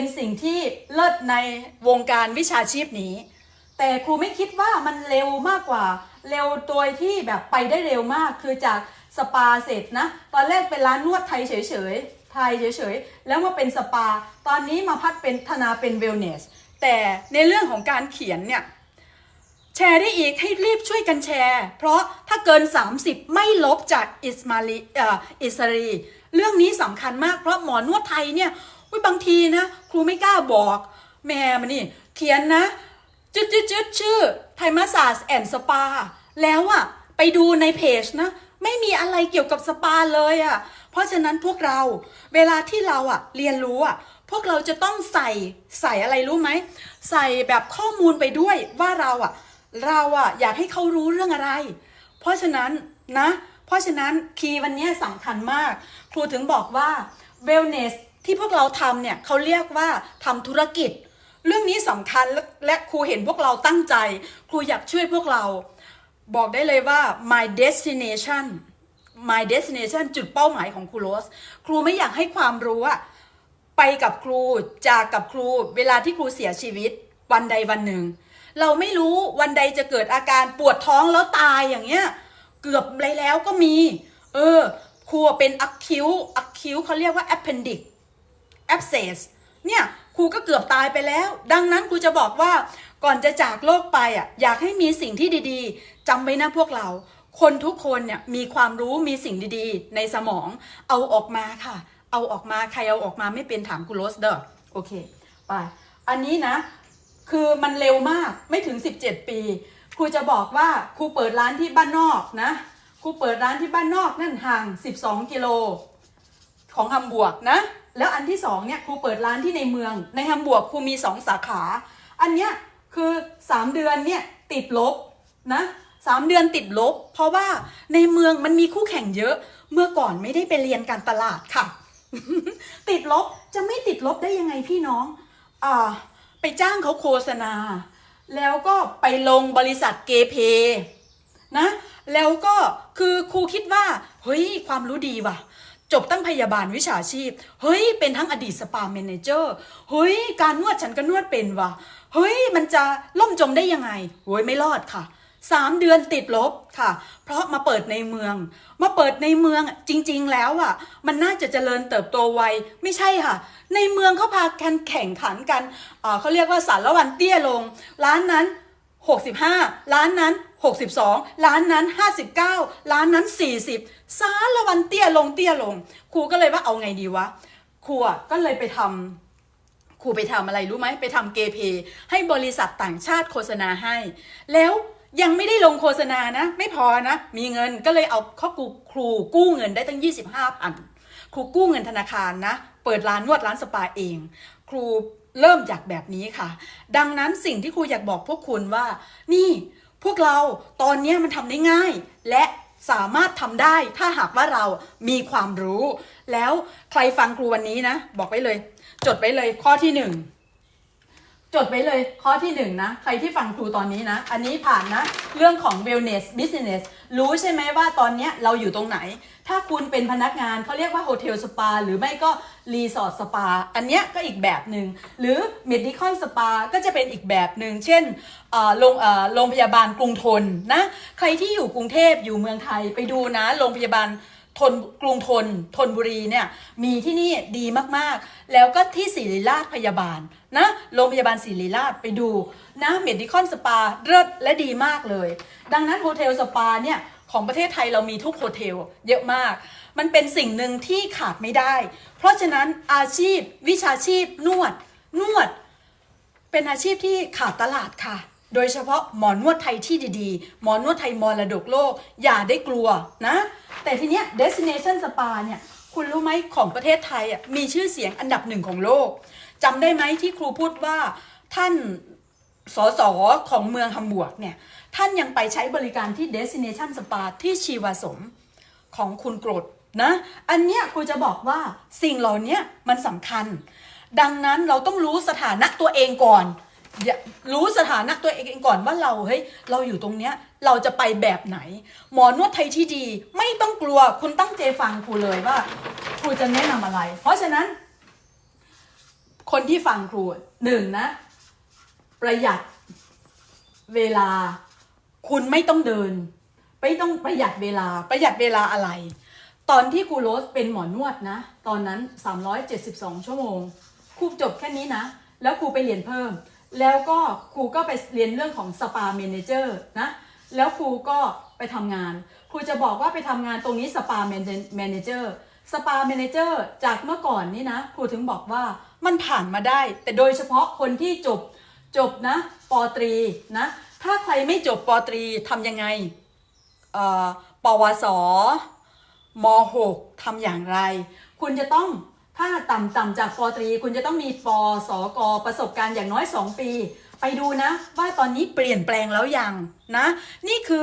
เป็นสิ่งที่เลิศในวงการวิชาชีพนี้ แต่ครูไม่คิดว่ามันเร็วมากกว่า เร็วโดยที่แบบไปได้เร็วมากคือจากสปาเสร็จนะ ตอนแรกเป็นร้านนวดไทยเฉยๆไทยเฉยๆ แล้วมาเป็นสปา ตอนนี้มาพัดเป็นธนาเป็นเวลเนส แต่ในเรื่องของการเขียนเนี่ยแชร์ได้อีกให้รีบช่วยกันแชร์ เพราะถ้าเกิน 30 ไม่ลบจากอิสมาลีอิสรี เรื่องนี้สำคัญมากเพราะหมอนวดไทยเนี่ย อุ๊ยบางทีนะครูไม่กล้าบอก แม่มันนี่เขียนนะจุดจุดจุดชื่อไทยมาสาสแอนสปา แล้วอะไปดูในเพจนะ ไม่มีอะไรเกี่ยวกับสปาเลยอะเพราะฉะนั้นพวกเราเวลาที่เราอะเรียนรู้อะพวกเราจะต้องใส่ใส่อะไรรู้ไหม ใส่แบบข้อมูลไปด้วยว่าเราอะเราอะอยากให้เขารู้เรื่องอะไร เพราะฉะนั้นนะ เพราะฉะนั้นคีย์วันนี้สำคัญมาก ครูถึงบอกว่า wellness ที่พวกเราทำเนี่ยเขาเรียกว่าทำธุรกิจ เรื่องนี้สำคัญและและครูเห็นพวกเราตั้งใจ ครูอยากช่วยพวกเรา บอกได้เลยว่า my destination my destination จุดเป้าหมายของครูโรส ครูไม่อยากให้ความรู้อะไปกับครูจากกับครู เวลาที่ครูเสียชีวิต วันใดวันหนึ่ง เราไม่รู้วันใดจะเกิดอาการปวดท้องแล้วตายอย่างเงี้ย เกือบไปแล้วก็มี เออ ครูเป็นอักคิวอักคิวเขาเรียกว่า appendix a b s e s เนี่ยครูก็เกือบตายไปแล้ว ดังนั้นครูจะบอกว่าก่อนจะจากโลกไปอะอยากให้มีสิ่งที่ดีๆจำไว้นะพวกเรา คนทุกคนเนี่ยมีความรู้มีสิ่งดีๆ ในสมองเอาออกมาค่ะ เอาออกมาใครเอาออกมาไม่เป็นถามครูโรสเด้อโอเคไปอันนี้นะ คือมันเร็วมากไม่ถึง 17 ปีครูจะบอกว่าครูเปิดร้านที่บ้านนอกนะครูเปิดร้านที่บ้านนอกนั่นห่าง 12 กิโล ของฮัมบวกนะ แล้วอันที่สองเนี่ยครูเปิดร้านที่ในเมือง ในฮัมบวร์กครูมีสองสาขา อันเนี้ยคือ3เดือนเนี่ยติดลบนะสามเดือนติดลบ เพราะว่าในเมืองมันมีคู่แข่งเยอะ เมื่อก่อนไม่ได้ไปเรียนการตลาดค่ะ ติดลบจะไม่ติดลบได้ยังไงพี่น้องอ่าไปจ้างเขาโฆษณา แล้วก็ไปลงบริษัทเกเพนะ แล้วก็คือครูคิดว่า เฮ้ย ความรู้ดีว่ะ จบตั้งพยาบาลวิชาชีพ เฮ้ย เป็นทั้งอดีตสปาเมนเจอร์ เฮ้ย การนวดฉันก็นวดเป็นว่ะ เฮ้ย มันจะล่มจมได้ยังไงโว้ยไม่รอดค่ะสามเดือนติดลบค่ะ เพราะมาเปิดในเมือง มาเปิดในเมืองจริง ๆ แล้วอะ มันน่าจะเจริญเติบโตไวไม่ใช่ค่ะ ในเมืองเขาพากันแข่งขันกันเขาเรียกว่าสารละวันเตี้ยลง ร้านนั้น 65ล้านนั้น 62ล้านนั้น 59ล้านนั้น 40 สารละวันเตี้ยลงเตี้ยลง ครูก็เลยว่าเอาไงดีวะ ครูก็เลยไปทำครูไปทำอะไรรู้ไหม ไปทำเกเพให้บริษัทต่างชาติโฆษณาให้ แล้วยังไม่ได้ลงโฆษณานะ ไม่พอนะ มีเงินก็เลยเอาข้อครูครูกู้เงินได้ตั้ง 25พันครูกู้เงินธนาคารนะ เปิดร้านนวดร้านสปาเอง ครู เริ่มจากแบบนี้ค่ะ ดังนั้นสิ่งที่ครูอยากบอกพวกคุณว่า นี่ พวกเราตอนเนี้ยมันทำได้ง่าย และสามารถทำได้ถ้าหากว่าเรามีความรู้ แล้วใครฟังครูวันนี้นะ บอกไว้เลย จดไว้เลยข้อที่หนึ่ง จดไว้เลยข้อที่หนึ่งนะ ใครที่ฟังครูตอนนี้นะ อันนี้ผ่านนะ เรื่องของ wellness business รู้ใช่ไหมว่าตอนนี้เราอยู่ตรงไหน ถ้าคุณเป็นพนักงานเขาเรียกว่าโฮเทลสปาหรือไม่ก็รีสอร์ทสปาอันนี้ก็อีกแบบหนึ่ง หรือ medical spa ก็จะเป็นอีกแบบหนึ่ง เช่นอ่อโรงอ่อโรงพยาบาลกรุงทนนะ ใครที่อยู่กรุงเทพอยู่เมืองไทยไปดูนะโรงพยาบาล ทนกรุงทนทนบุรีเนี่ยมีที่นี่ดีมากๆ แล้วก็ที่ศิริราชพยาบาลนะโรงพยาบาลศิริราชไปดูนะเมดิคอนสปาเลิศและดีมากเลย ดังนั้นโฮเทลสปาเนี่ยของประเทศไทยเรามีทุกโฮเทลเยอะมาก มันเป็นสิ่งหนึ่งที่ขาดไม่ได้ เพราะฉะนั้นอาชีพวิชาชีพนวด นวด เป็นอาชีพที่ขาดตลาดค่ะ โดยเฉพาะหมอนวดไทยที่ดีๆ หมอนวดไทยมรดกโลก อย่าได้กลัวนะ แต่ทีเนี้ย destination spa เนี่ยคุณรู้ไหมของประเทศไทยอะมีชื่อเสียงอันดับหนึ่งของโลกจำได้ไหมที่ครูพูดว่าท่านสสของเมืองฮัมบวกเนี่ย ท่านยังไปใช้บริการที่ destination spa ที่ชีวสมของคุณกรดนะ อันเนี้ยครูจะบอกว่าสิ่งเหล่านี้มันสำคัญ ดังนั้นเราต้องรู้สถานะตัวเองก่อน อย่ารู้สถานะตัวเองก่อนว่าเราเฮ้ยเราอยู่ตรงเนี้ยเราจะไปแบบไหน หมอนวดไทยที่ดี ไม่ต้องกลัวคุณตั้งใจฟังครูเลยว่าครูจะแนะนำอะไร เพราะฉะนั้น คนที่ฟังครูหนึ่งนะ ประหยัดเวลา คุณไม่ต้องเดิน ไม่ต้องประหยัดเวลาประหยัดเวลาอะไร ตอนที่ครูโรสเป็นหมอนวดนะ ตอนนั้น 372 ชั่วโมงครูจบแค่นี้นะ แล้วครูไปเรียนเพิ่ม แล้วก็ครูก็ไปเรียนเรื่องของสปาเมนเจอร์นะ แล้วครูก็ไปทำงาน ครูจะบอกว่าไปทำงานตรงนี้สปาเมนเจอร์สปาเมนเจอร์จากเมื่อก่อนนี่นะครูถึงบอกว่ามันผ่านมาได้ แต่โดยเฉพาะคนที่จบจบนะปอตรีนะ ถ้าใครไม่จบปอตรีทำยังไงปวสม .6 ทำอย่างไร คุณจะต้อง ถ้าต่ำต่ำจากปอตรีคุณจะต้องมีปสกประสบการณ์อย่างน้อย 2 ปี ไปดูนะ ว่าตอนนี้เปลี่ยนแปลงแล้วยังนะ นี่คือ